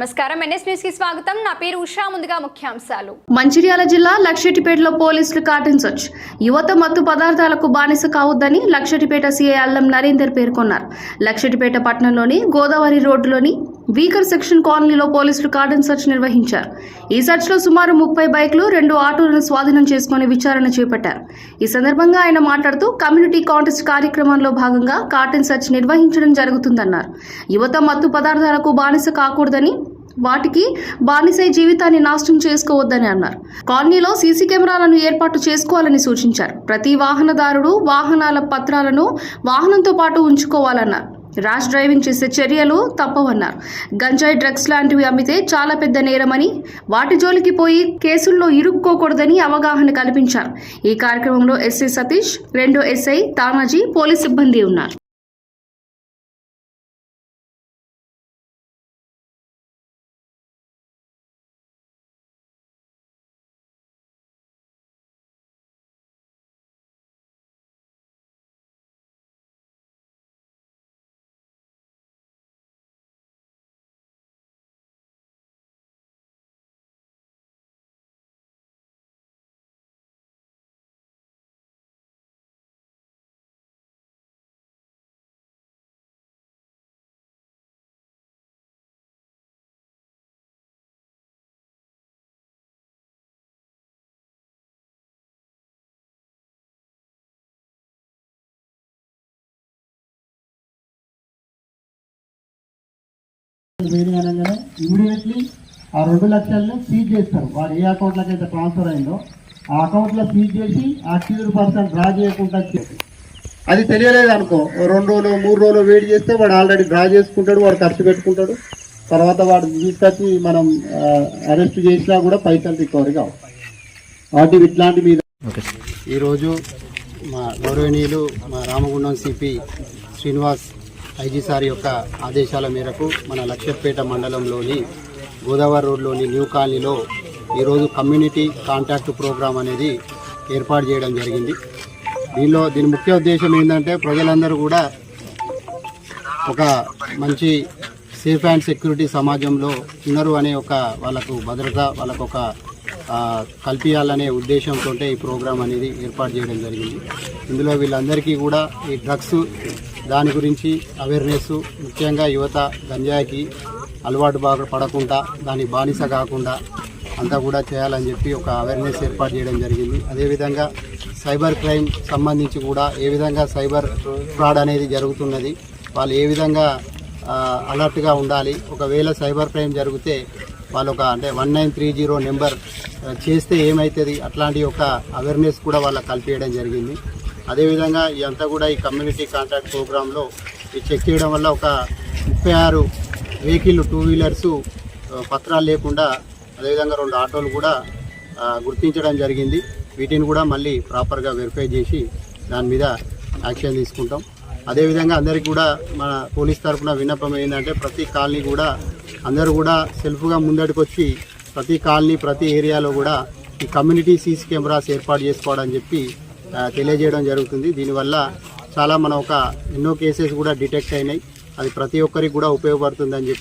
నమస్కారం. ఎన్ఎస్ న్యూస్కి స్వాగతం. నా పేరు ఉషా. ముందుగా ముఖ్యాంశాలు. మంచిర్యాల జిల్లా లక్షటిపేటలో పోలీసులు కాటన్ సర్చ్ యువత మత్తు పదార్థాలకు బానిస కావద్దని లక్షటిపేట సీఐ అల్లం నరేందర్ పేర్కొన్నారు. లక్షటిపేట పట్టణంలోని గోదావరి రోడ్డులోని వీకర్ సెక్షన్ కాలనీలో పోలీసులు కార్డన్ సర్చ్ నిర్వహించారు. ఈ సర్చ్లో సుమారు ముప్పై బైక్లు రెండు ఆటోలను స్వాధీనం చేసుకుని విచారణ చేపట్టారు. ఈ సందర్భంగా ఆయన మాట్లాడుతూ కమ్యూనిటీ కాంటెస్ట్ కార్యక్రమంలో భాగంగా కార్టన్ సర్చ్ నిర్వహించడం జరుగుతుందన్నారు. యువత మత్తు పదార్థాలకు బానిస కాకూడదని వాటికి బానిసై జీవితాన్ని నాశనం చేసుకోవద్దని అన్నారు. కాలనీలో సీసీ కెమెరాలను ఏర్పాటు చేసుకోవాలని సూచించారు. ప్రతి వాహనదారుడు వాహనాల పత్రాలను వాహనంతో పాటు ఉంచుకోవాలన్నారు. ర్యాష్ డ్రైవింగ్ చేసే చర్యలు తప్పవన్నారు. గంజాయి డ్రగ్స్ లాంటివి అమ్మితే చాలా పెద్ద నేరమని వాటి జోలికి పోయి కేసుల్లో ఇరుక్కోకూడదని అవగాహన కల్పించారు. ఈ కార్యక్రమంలో ఎస్ఐ సతీష్ రెండో ఎస్ఐ తానాజీ పోలీస్ సిబ్బంది ఉన్నారు. వేరే అనగానే ఇమీడియట్లీ ఆ రెండు లక్షలను సీజ్ చేస్తారు. వాడు ఏ అకౌంట్లోకి అయితే ట్రాన్స్ఫర్ అయిందో ఆ అకౌంట్లో సీజ్ చేసి ఆ క్యూర్ పర్సన్ డ్రా చేయకుండా అది తెలియలేదు అనుకో రెండు రోజులు మూడు రోజులు వెయిట్ చేస్తే వాడు ఆల్రెడీ డ్రా చేసుకుంటాడు వాడు ఖర్చు పెట్టుకుంటాడు. తర్వాత వాడు తీసుకొచ్చి మనం అరెస్ట్ చేసినా కూడా పైసలు రికవరీ కావు. వాటి ఇట్లాంటి మీద ఈరోజు మా గౌరవనీయులు మా Ramagundam CP Srinivas IG sir యొక్క ఆదేశాల మేరకు మన లక్ష్యపేట మండలంలోని గోదావరి రోడ్లోని న్యూ కాలనీలో ఈరోజు కమ్యూనిటీ కాంటాక్ట్ ప్రోగ్రాం అనేది ఏర్పాటు చేయడం జరిగింది. దీనిలో దీని ముఖ్య ఉద్దేశం ఏంటంటే ప్రజలందరూ కూడా ఒక మంచి సేఫ్ అండ్ సెక్యూరిటీ సమాజంలో ఉన్నారు అనే ఒక వాళ్ళకు భద్రత వాళ్ళకు ఒక కల్పించాలనే ఉద్దేశంతో ఈ ప్రోగ్రాం అనేది ఏర్పాటు చేయడం జరిగింది. ఇందులో వీళ్ళందరికీ కూడా ఈ డ్రగ్స్ దాని గురించి అవేర్నెస్ ముఖ్యంగా యువత గంజాయికి అలవాటు బాగా పడకుండా దాని బానిస కాకుండా అంతా కూడా చేయాలని చెప్పి ఒక అవేర్నెస్ ఏర్పాటు చేయడం జరిగింది. అదేవిధంగా సైబర్ క్రైమ్ సంబంధించి కూడా ఏ విధంగా సైబర్ ఫ్రాడ్ అనేది జరుగుతున్నది వాళ్ళు ఏ విధంగా అలర్ట్గా ఉండాలి ఒకవేళ సైబర్ క్రైమ్ జరిగితే వాళ్ళు ఒక అంటే one nine three zero number చేస్తే ఏమవుతుంది అట్లాంటి ఒక అవేర్నెస్ కూడా వాళ్ళకి కల్పించడం జరిగింది. అదేవిధంగా ఇదంతా కూడా ఈ కమ్యూనిటీ కాంట్రాక్ట్ ప్రోగ్రాంలో ఇది చెక్ చేయడం వల్ల ఒక ముప్పై ఆరు వెహికల్ టూ వీలర్స్ పత్రాలు లేకుండా అదేవిధంగా రెండు ఆటోలు కూడా గుర్తించడం జరిగింది. వీటిని కూడా మళ్ళీ ప్రాపర్గా వెరిఫై చేసి దాని మీద యాక్షన్ తీసుకుంటాం. అదేవిధంగా అందరికీ కూడా మన పోలీస్ తరఫున విన్నపం ఏంటంటే ప్రతి కాలనీ కూడా అందరూ కూడా సెల్ఫ్గా ముందడికి వచ్చి ప్రతి కాలనీ ప్రతి ఏరియాలో కూడా ఈ కమ్యూనిటీ సీసీ కెమెరాస్ ఏర్పాటు చేసుకోవడం చెప్పి తెలియజేయడం జరుగుతుంది. దీనివల్ల చాలా మన ఒక ఎన్నో కేసెస్ కూడా డిటెక్ట్ అయినాయి. అది ప్రతి ఒక్కరికి కూడా ఉపయోగపడుతుందని చెప్పి